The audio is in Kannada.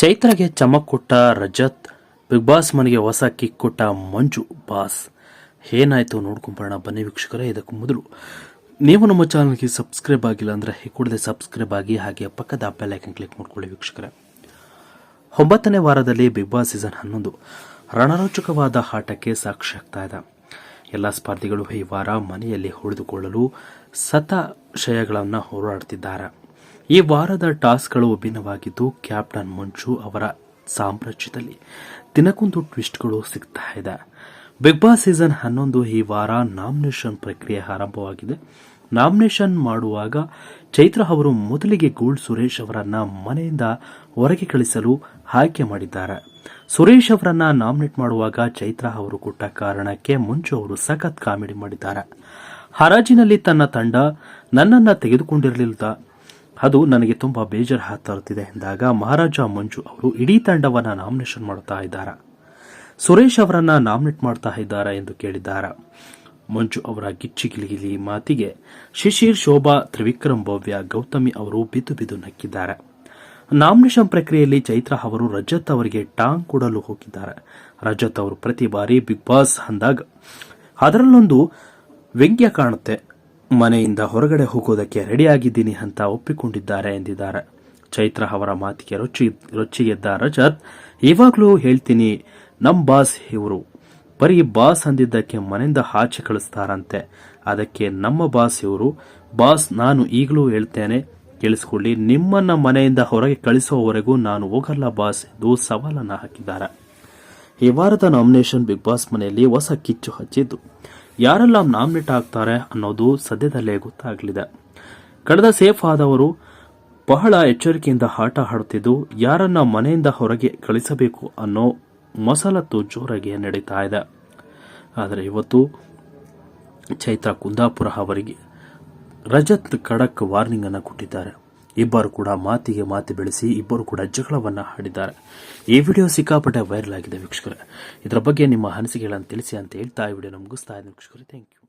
ಚೈತ್ರಗೆ ಚಮಕ್ ಕೊಟ್ಟ ರಜತ್ ಬಿಗ್ ಬಾಸ್ ಮನೆಗೆ ಹೊಸ ಕಿಕ್ ಕೊಟ್ಟ ಮಂಜು ಬಾಸ್. ಏನಾಯ್ತು ನೋಡ್ಕೊಂಬರೋಣ ಬನ್ನಿ ವೀಕ್ಷಕರೇ, ಇದಕ್ಕೂ ಮೊದಲು. ನೀವು ನಮ್ಮ ಚಾನಲ್ಗೆ ಸಬ್ಸ್ಕ್ರೈಬ್ ಆಗಿಲ್ಲ ಅಂದರೆ ಕೂಡಲೇ ಸಬ್ಸ್ಕ್ರೈಬ್ ಆಗಿ ಹಾಗೆ ಪಕ್ಕದ ಬೆಲ್ ಐಕನ್ ಕ್ಲಿಕ್ ಮಾಡ್ಕೊಳ್ಳಿ ವೀಕ್ಷಕರೇ. ಒಂಬತ್ತನೇ ವಾರದಲ್ಲಿ ಬಿಗ್ ಬಾಸ್ ಸೀಸನ್ ಹನ್ನೊಂದು. ರಣರೋಚಕವಾದ ಆಟಕ್ಕೆ ಸಾಕ್ಷಿ ಆಗ್ತಾ ಇದೆ. ಎಲ್ಲ ಸ್ಪರ್ಧಿಗಳು ಈ ವಾರ ಮನೆಯಲ್ಲಿ ಉಳಿದುಕೊಳ್ಳಲು ಸತಾಶಯಗಳನ್ನು ಹೋರಾಡುತ್ತಿದ್ದಾರೆ ಈ ವಾರದ ಟಾಸ್ಕ್ಗಳು ವಿಭಿನ್ನವಾಗಿದ್ದು, ಕ್ಯಾಪ್ಟನ್ ಮಂಜು ಅವರ ಸಾಮ್ರಾಜ್ಯದಲ್ಲಿ ದಿನಕ್ಕೊಂದು ಟ್ವಿಸ್ಟ್ಗಳು ಸಿಗ್ತಾ ಇದೆ. ಬಿಗ್ ಬಾಸ್ ಸೀಸನ್ ಹನ್ನೊಂದು ಈ ವಾರ ನಾಮಿನೇಷನ್ ಪ್ರಕ್ರಿಯೆ ಆರಂಭವಾಗಿದೆ. ನಾಮಿನೇಷನ್ ಮಾಡುವಾಗ ಚೈತ್ರ ಅವರು ಮೊದಲಿಗೆ ಗೋಲ್ಡ್ ಸುರೇಶ್ ಅವರನ್ನ ಮನೆಯಿಂದ ಹೊರಗೆ ಕಳಿಸಲು ಆಯ್ಕೆ ಮಾಡಿದ್ದಾರೆ. ಸುರೇಶ್ ಅವರನ್ನ ನಾಮಿನೇಟ್ ಮಾಡುವಾಗ ಚೈತ್ರ ಅವರು ಕೊಟ್ಟ ಕಾರಣಕ್ಕೆ ಮುಂಚು ಅವರು ಸಖತ್ ಕಾಮಿಡಿ ಮಾಡಿದ್ದಾರೆ. ಹರಾಜಿನಲ್ಲಿ ತನ್ನ ತಂಡ ನನ್ನನ್ನು ತೆಗೆದುಕೊಂಡಿರಲಿಲ್ಲ. ಅದು ನನಗೆ ತುಂಬಾ ಬೇಜಾರು ತರುತ್ತಿದೆ ಎಂದಾಗ ಮಹಾರಾಜ ಮಂಜು ಅವರು ಇಡೀ ತಂಡವನ್ನ ನಾಮಿನೇಷನ್ ಮಾಡುತ್ತಾ ಇದ್ದಾರೆ. ಸುರೇಶ್ ಅವರನ್ನ ನಾಮಿನೇಟ್ ಮಾಡ್ತಾ ಇದ್ದಾರೆ ಎಂದು ಕೇಳಿದ್ದಾರೆ. ಮಂಜು ಅವರ ಗಿಚ್ಚಿಗಿಲಿಗಿಲಿ ಮಾತಿಗೆ ಶಿಶಿರ್, ಶೋಭಾ, ತ್ರಿವಿಕ್ರಮ್, ಭವ್ಯ, ಗೌತಮಿ ಅವರು ಬಿದ್ದು ಬಿದ್ದು ನಕ್ಕಿದ್ದಾರೆ. ನಾಮಿನೇಷನ್ ಪ್ರಕ್ರಿಯೆಯಲ್ಲಿ ಚೈತ್ರ ಅವರು ರಜತ್ ಅವರಿಗೆ ಟಾಂಗ್ ಕೊಡಲು ಹೋಗಿದ್ದಾರೆ. ರಜತ್ ಅವರು ಪ್ರತಿ ಬಾರಿ ಬಿಗ್ ಬಾಸ್ ಅಂದಾಗ ಅದರಲ್ಲೊಂದು ವ್ಯಂಗ್ಯ ಕಾಣುತ್ತೆ. ಮನೆಯಿಂದ ಹೊರಗಡೆ ಹೋಗೋದಕ್ಕೆ ರೆಡಿಯಾಗಿದ್ದೀನಿ ಅಂತ ಒಪ್ಪಿಕೊಂಡಿದ್ದಾರೆ ಎಂದಿದ್ದಾರೆ. ಚೈತ್ರ ಅವರ ಮಾತಿಗೆ ರೊಚ್ಚಿ, ರೊಚ್ಚಿಗೆದ್ದ ರಜತ್, ಇವಾಗಲೂ ಹೇಳ್ತೀನಿ ನಮ್ಮ ಬಾಸ್ ಇವರು. ಬರೀ ಬಾಸ್ ಅಂದಿದ್ದಕ್ಕೆ ಮನೆಯಿಂದ ಆಚೆ ಕಳಿಸ್ತಾರಂತೆ. ಅದಕ್ಕೆ ನಮ್ಮ ಬಾಸ್ ಇವರು. ಬಾಸ್, ನಾನು ಈಗಲೂ ಹೇಳ್ತೇನೆ, ಕೇಳಿಸ್ಕೊಳ್ಳಿ. ನಿಮ್ಮನ್ನ ಮನೆಯಿಂದ ಹೊರಗೆ ಕಳಿಸುವವರೆಗೂ ನಾನು ಹೋಗಲ್ಲ ಬಾಸ್ ಎಂದು ಸವಾಲನ್ನು ಹಾಕಿದ್ದಾರೆ. ಈ ವಾರದ ನಾಮಿನೇಷನ್ ಬಿಗ್ ಬಾಸ್ ಮನೆಯಲ್ಲಿ ಹೊಸ ಕಿಚ್ಚು ಹಚ್ಚಿದ್ದು. ಯಾರೆಲ್ಲ ನಾಮಿನೇಟ್ ಆಗ್ತಾರೆ ಅನ್ನೋದು ಸದ್ಯದಲ್ಲೇ ಗೊತ್ತಾಗಲಿದೆ. ಕಳೆದ ಸೇಫ್ ಆದವರು ಬಹಳ ಎಚ್ಚರಿಕೆಯಿಂದ ಆಟ ಆಡುತ್ತಿದ್ದು, ಯಾರನ್ನ ಮನೆಯಿಂದ ಹೊರಗೆ ಕಳಿಸಬೇಕು ಅನ್ನೋ ಮಸಲತ್ತು ಜೋರಾಗಿ ನಡೀತಾ ಇದೆ. ಆದರೆ ಇವತ್ತು ಚೈತ್ರ ಕುಂದಾಪುರ ಅವರಿಗೆ ರಜತ್ ಖಡಕ್ ವಾರ್ನಿಂಗ್ ಅನ್ನು ಕೊಟ್ಟಿದ್ದಾರೆ. ಇಬ್ಬರು ಕೂಡ ಮಾತಿಗೆ ಮಾತು ಬೆಳೆಸಿ ಇಬ್ಬರು ಕೂಡ ಜಗಳವನ್ನ ಆಡಿದ್ದಾರೆ. ಈ ವಿಡಿಯೋ ಸಿಕ್ಕಾಪಟ್ಟೆ ವೈರಲ್ ಆಗಿದೆ ವೀಕ್ಷಕರೇ. ಇದರ ಬಗ್ಗೆ ನಿಮ್ಮ ಅನಿಸಿಕೆಗಳನ್ನು ತಿಳಿಸಿ ಅಂತ ಹೇಳ್ತಾ ಈ ವಿಡಿಯೋ ಮುಗಿಸ್ತಾ ಇದ್ದೀನಿ ವೀಕ್ಷಕರೇ. Thank you